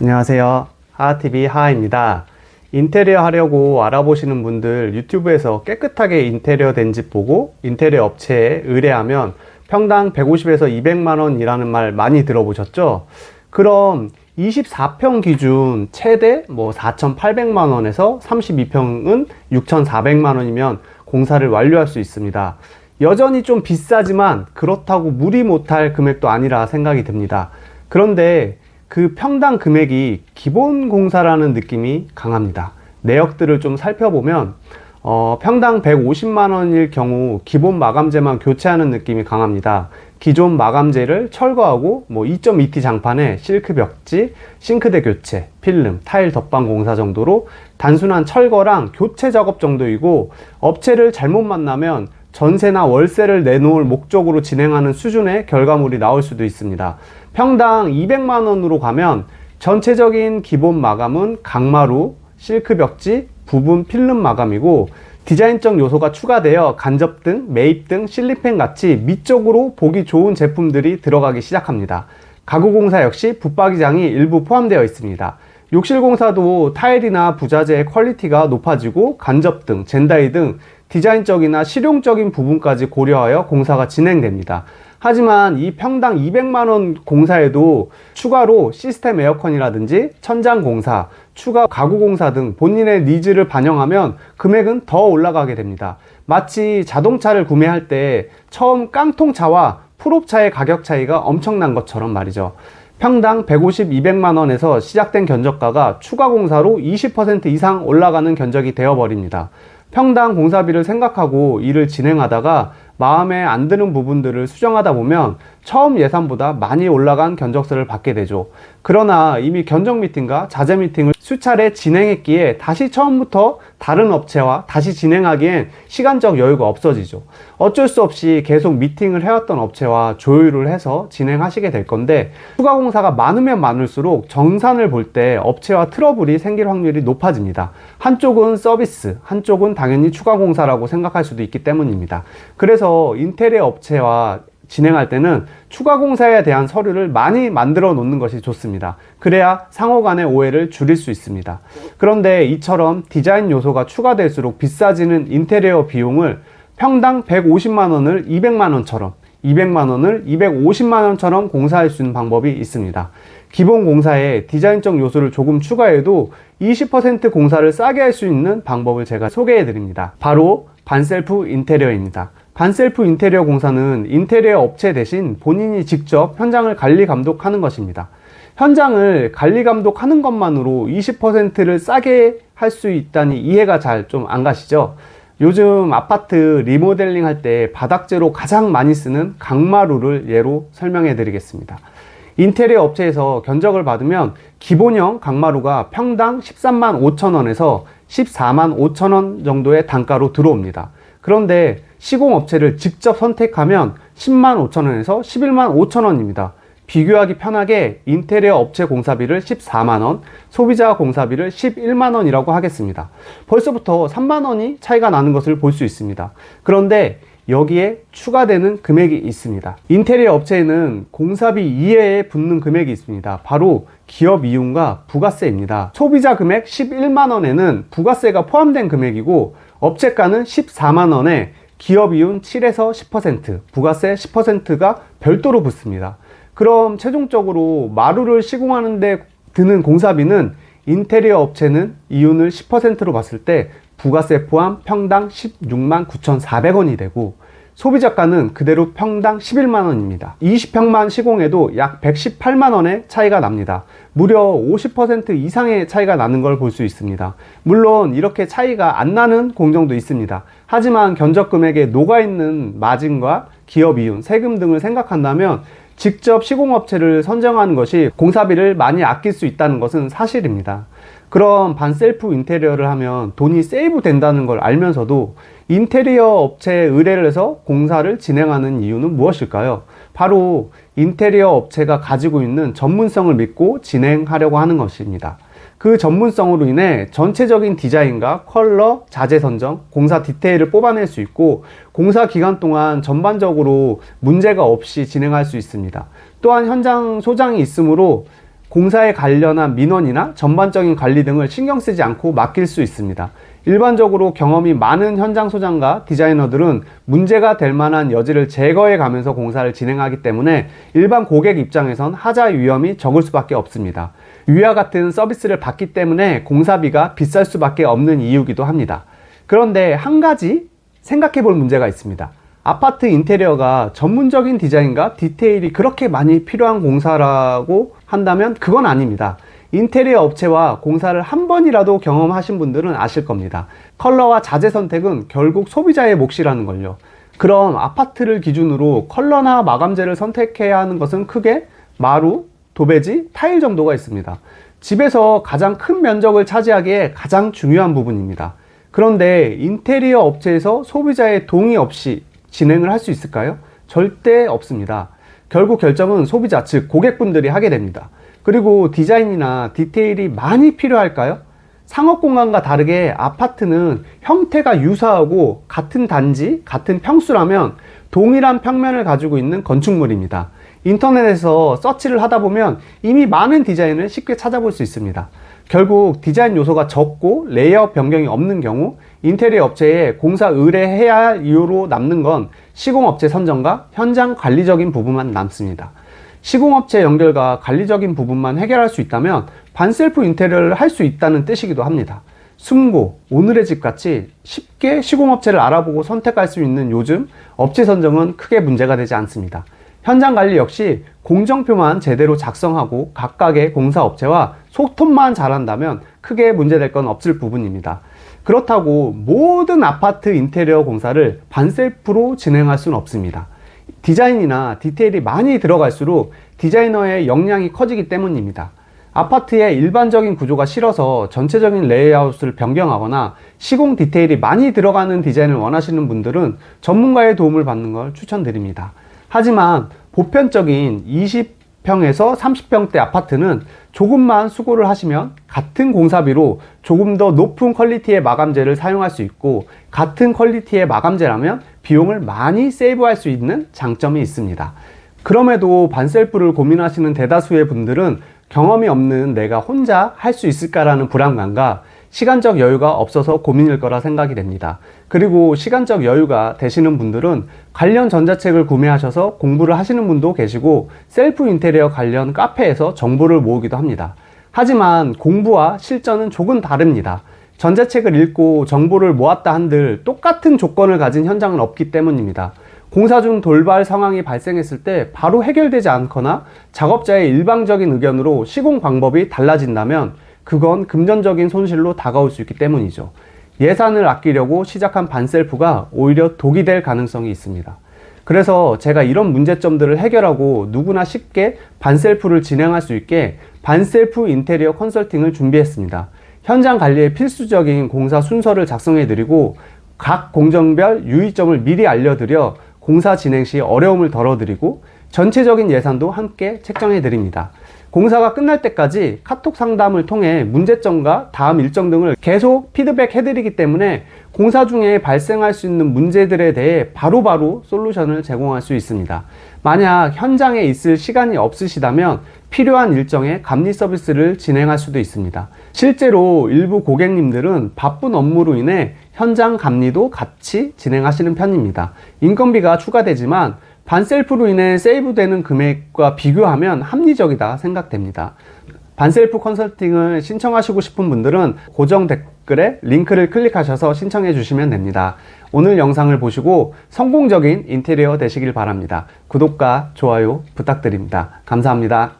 안녕하세요. 하하TV 하하입니다. 인테리어 하려고 알아보시는 분들 유튜브에서 깨끗하게 인테리어 된 집 보고 인테리어 업체에 의뢰하면 평당 150에서 200만원 이라는 말 많이 들어보셨죠? 그럼 24평 기준 최대 뭐 4,800만원에서 32평은 6,400만원이면 공사를 완료할 수 있습니다. 여전히 좀 비싸지만 그렇다고 무리 못할 금액도 아니라 생각이 듭니다. 그런데 그 평당 금액이 기본 공사라는 느낌이 강합니다. 내역들을 좀 살펴보면 어, 평당 150만 원일 경우 기본 마감재만 교체하는 느낌이 강합니다. 기존 마감재를 철거하고 뭐 2.2T 장판에 실크 벽지, 싱크대 교체, 필름, 타일 덧방 공사 정도로 단순한 철거랑 교체 작업 정도이고 업체를 잘못 만나면 전세나 월세를 내놓을 목적으로 진행하는 수준의 결과물이 나올 수도 있습니다. 평당 200만 원으로 가면 전체적인 기본 마감은 강마루, 실크 벽지, 부분 필름 마감이고 디자인적 요소가 추가되어 간접 등, 매입 등, 실리펜 같이 미적으로 보기 좋은 제품들이 들어가기 시작합니다. 가구 공사 역시 붙박이장이 일부 포함되어 있습니다. 욕실 공사도 타일이나 부자재의 퀄리티가 높아지고 간접 등, 젠다이 등 디자인적이나 실용적인 부분까지 고려하여 공사가 진행됩니다. 하지만 이 평당 200만원 공사에도 추가로 시스템 에어컨이라든지 천장 공사, 추가 가구 공사 등 본인의 니즈를 반영하면 금액은 더 올라가게 됩니다. 마치 자동차를 구매할 때 처음 깡통차와 풀옵차의 가격 차이가 엄청난 것처럼 말이죠. 평당 150, 200만 원에서 시작된 견적가가 추가 공사로 20% 이상 올라가는 견적이 되어버립니다. 평당 공사비를 생각하고 일을 진행하다가 마음에 안 드는 부분들을 수정하다 보면 처음 예산보다 많이 올라간 견적서를 받게 되죠. 그러나 이미 견적 미팅과 자재 미팅을 수차례 진행했기에 다시 처음부터 다른 업체와 다시 진행하기엔 시간적 여유가 없어지죠. 어쩔 수 없이 계속 미팅을 해왔던 업체와 조율을 해서 진행하시게 될 건데 추가 공사가 많으면 많을수록 정산을 볼 때 업체와 트러블이 생길 확률이 높아집니다. 한쪽은 서비스, 한쪽은 당연히 추가 공사라고 생각할 수도 있기 때문입니다. 그래 서 인테리어 업체와 진행할 때는 추가 공사에 대한 서류를 많이 만들어 놓는 것이 좋습니다. 그래야 상호 간의 오해를 줄일 수 있습니다. 그런데 이처럼 디자인 요소가 추가될수록 비싸지는 인테리어 비용을 평당 150만 원을 200만 원처럼 200만 원을 250만 원처럼 공사할 수 있는 방법이 있습니다. 기본 공사에 디자인적 요소를 조금 추가해도 20% 공사를 싸게 할 수 있는 방법을 제가 소개해 드립니다. 바로 반셀프 인테리어입니다. 반셀프 인테리어 공사는 인테리어 업체 대신 본인이 직접 현장을 관리 감독하는 것입니다. 현장을 관리 감독하는 것만으로 20%를 싸게 할 수 있다니 이해가 잘 좀 안 가시죠? 요즘 아파트 리모델링 할 때 바닥재로 가장 많이 쓰는 강마루를 예로 설명해 드리겠습니다. 인테리어 업체에서 견적을 받으면 기본형 강마루가 평당 13만 5천 원에서 14만 5천 원 정도의 단가로 들어옵니다. 그런데 시공업체를 직접 선택하면 10만 5천 원에서 11만 5천 원입니다. 비교하기 편하게 인테리어 업체 공사비를 14만 원, 소비자 공사비를 11만 원이라고 하겠습니다. 벌써부터 3만 원이 차이가 나는 것을 볼 수 있습니다. 그런데 여기에 추가되는 금액이 있습니다. 인테리어 업체에는 공사비 이외에 붙는 금액이 있습니다. 바로 기업 이윤과 부가세입니다. 소비자 금액 11만 원에는 부가세가 포함된 금액이고 업체가는 14만 원에 기업 이윤 7에서 10%, 부가세 10%가 별도로 붙습니다. 그럼 최종적으로 마루를 시공하는데 드는 공사비는 인테리어 업체는 이윤을 10%로 봤을 때 부가세 포함 평당 16만 9,400원이 되고 소비자가는 그대로 평당 11만 원입니다. 20평만 시공해도 약 118만 원의 차이가 납니다. 무려 50% 이상의 차이가 나는 걸 볼 수 있습니다. 물론 이렇게 차이가 안 나는 공정도 있습니다. 하지만 견적 금액에 녹아있는 마진과 기업 이윤, 세금 등을 생각한다면 직접 시공업체를 선정하는 것이 공사비를 많이 아낄 수 있다는 것은 사실입니다. 그럼 반셀프 인테리어를 하면 돈이 세이브 된다는 걸 알면서도 인테리어 업체에 의뢰를 해서 공사를 진행하는 이유는 무엇일까요? 바로 인테리어 업체가 가지고 있는 전문성을 믿고 진행하려고 하는 것입니다. 그 전문성으로 인해 전체적인 디자인과 컬러, 자재 선정, 공사 디테일을 뽑아낼 수 있고 공사 기간 동안 전반적으로 문제가 없이 진행할 수 있습니다. 또한 현장 소장이 있으므로 공사에 관련한 민원이나 전반적인 관리 등을 신경 쓰지 않고 맡길 수 있습니다. 일반적으로 경험이 많은 현장 소장과 디자이너들은 문제가 될 만한 여지를 제거해 가면서 공사를 진행하기 때문에 일반 고객 입장에선 하자 위험이 적을 수밖에 없습니다. 위와 같은 서비스를 받기 때문에 공사비가 비쌀 수밖에 없는 이유기도 합니다. 그런데 한 가지 생각해 볼 문제가 있습니다. 아파트 인테리어가 전문적인 디자인과 디테일이 그렇게 많이 필요한 공사라고 한다면 그건 아닙니다. 인테리어 업체와 공사를 한 번이라도 경험하신 분들은 아실 겁니다. 컬러와 자재 선택은 결국 소비자의 몫이라는 걸요. 그럼 아파트를 기준으로 컬러나 마감재를 선택해야 하는 것은 크게 마루, 도배지, 타일 정도가 있습니다. 집에서 가장 큰 면적을 차지하기에 가장 중요한 부분입니다. 그런데 인테리어 업체에서 소비자의 동의 없이 진행을 할 수 있을까요? 절대 없습니다. 결국 결정은 소비자, 즉 고객분들이 하게 됩니다. 그리고 디자인이나 디테일이 많이 필요할까요? 상업 공간과 다르게 아파트는 형태가 유사하고 같은 단지, 같은 평수라면 동일한 평면을 가지고 있는 건축물입니다. 인터넷에서 서치를 하다 보면 이미 많은 디자인을 쉽게 찾아볼 수 있습니다. 결국 디자인 요소가 적고 레이아웃 변경이 없는 경우 인테리어 업체에 공사 의뢰해야 할 이유로 남는 건 시공업체 선정과 현장 관리적인 부분만 남습니다. 시공업체 연결과 관리적인 부분만 해결할 수 있다면 반셀프 인테리어를 할 수 있다는 뜻이기도 합니다. 숨고, 오늘의 집 같이 쉽게 시공업체를 알아보고 선택할 수 있는 요즘 업체 선정은 크게 문제가 되지 않습니다. 현장 관리 역시 공정표만 제대로 작성하고 각각의 공사업체와 소통만 잘한다면 크게 문제될 건 없을 부분입니다. 그렇다고 모든 아파트 인테리어 공사를 반셀프로 진행할 수는 없습니다. 디자인이나 디테일이 많이 들어갈수록 디자이너의 역량이 커지기 때문입니다. 아파트의 일반적인 구조가 싫어서 전체적인 레이아웃을 변경하거나 시공 디테일이 많이 들어가는 디자인을 원하시는 분들은 전문가의 도움을 받는 걸 추천드립니다. 하지만 보편적인 20 평에서 30평대 아파트는 조금만 수고를 하시면 같은 공사비로 조금 더 높은 퀄리티의 마감재를 사용할 수 있고 같은 퀄리티의 마감재라면 비용을 많이 세이브할 수 있는 장점이 있습니다. 그럼에도 반셀프를 고민하시는 대다수의 분들은 경험이 없는 내가 혼자 할 수 있을까라는 불안감과 시간적 여유가 없어서 고민일 거라 생각이 됩니다. 그리고 시간적 여유가 되시는 분들은 관련 전자책을 구매하셔서 공부를 하시는 분도 계시고 셀프 인테리어 관련 카페에서 정보를 모으기도 합니다. 하지만 공부와 실전은 조금 다릅니다. 전자책을 읽고 정보를 모았다 한들 똑같은 조건을 가진 현장은 없기 때문입니다. 공사 중 돌발 상황이 발생했을 때 바로 해결되지 않거나 작업자의 일방적인 의견으로 시공 방법이 달라진다면 그건 금전적인 손실로 다가올 수 있기 때문이죠. 예산을 아끼려고 시작한 반셀프가 오히려 독이 될 가능성이 있습니다. 그래서 제가 이런 문제점들을 해결하고 누구나 쉽게 반셀프를 진행할 수 있게 반셀프 인테리어 컨설팅을 준비했습니다. 현장 관리에 필수적인 공사 순서를 작성해 드리고 각 공정별 유의점을 미리 알려드려 공사 진행 시 어려움을 덜어드리고 전체적인 예산도 함께 책정해 드립니다. 공사가 끝날 때까지 카톡 상담을 통해 문제점과 다음 일정 등을 계속 피드백 해드리기 때문에 공사 중에 발생할 수 있는 문제들에 대해 바로바로 바로 솔루션을 제공할 수 있습니다. 만약 현장에 있을 시간이 없으시다면 필요한 일정의 감리 서비스를 진행할 수도 있습니다. 실제로 일부 고객님들은 바쁜 업무로 인해 현장 감리도 같이 진행하시는 편입니다. 인건비가 추가되지만 반셀프로 인해 세이브되는 금액과 비교하면 합리적이다 생각됩니다. 반셀프 컨설팅을 신청하시고 싶은 분들은 고정 댓글에 링크를 클릭하셔서 신청해 주시면 됩니다. 오늘 영상을 보시고 성공적인 인테리어 되시길 바랍니다. 구독과 좋아요 부탁드립니다. 감사합니다.